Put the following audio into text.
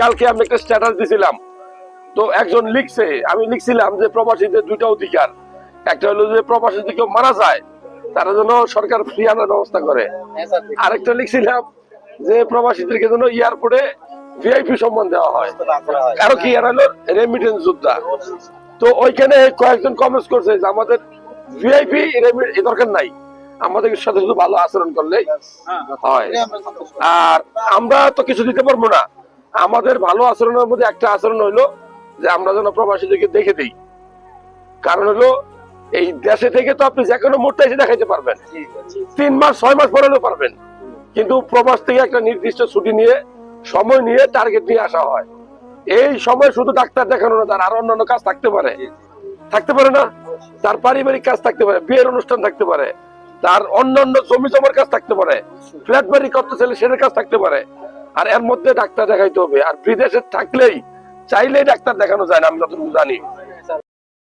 কালকে আমি একটা স্ট্যাটাস দিছিলাম। তো একজন লিখছে আমি লিখছিলাম যে প্রবাসীদের দুইটা অধিকার। একটা হলো যে প্রবাসী যদি কেউ মারা যায় তারা যেন সরকার ফ্রি আনার ব্যবস্থা করে। আরেকটা লিখছিলাম যে প্রবাসীদেরকে যেন এয়ারপোর্টে ভিআইপি সম্মান দেওয়া হয়। আরও কি আর হলো রেমিটেন্স যোদ্ধা। তো ওইখানে কয়েকজন কমেন্টস করছে যে আমাদের ভিআইপি দরকার নাই। আমাদের সাথে শুধু ভালো আচরণ করলেই হয়। আর আমরা তো কিছু দিতে পারব না। আমাদের ভালো আচরণের মধ্যে একটা আচরণ হইল যে আমরা যেন প্রবাসীদেরকে দেখে দিই। কারণ হলো এই দেশে থেকে তো আপনি যে কোনো মুহূর্তে এসে দেখাইতে পারবেন। তিন মাস ছয় মাস পরে হলেও পারবেন। কিন্তু প্রবাস থেকে একটা নির্দিষ্ট ছুটি নিয়ে সময় নিয়ে টার্গেট নিয়ে আসা হয়। এই সময় শুধু ডাক্তার দেখানো না তার আরও অন্যান্য কাজ থাকতে পারে। থাকতে পারে না? তার পারিবারিক কাজ থাকতে পারে বিয়ের অনুষ্ঠান থাকতে পারে। তার অন্যান্য জমি জমার কাজ থাকতে পারে। ফ্ল্যাট বাড়ি করতে চাইলে সেটার কাজ থাকতে পারে। আর এর মধ্যে ডাক্তার দেখাইতে হবে। আর বিদেশে থাকলেই চাইলেই ডাক্তার দেখানো যায় না, আমি যতটুকু জানি।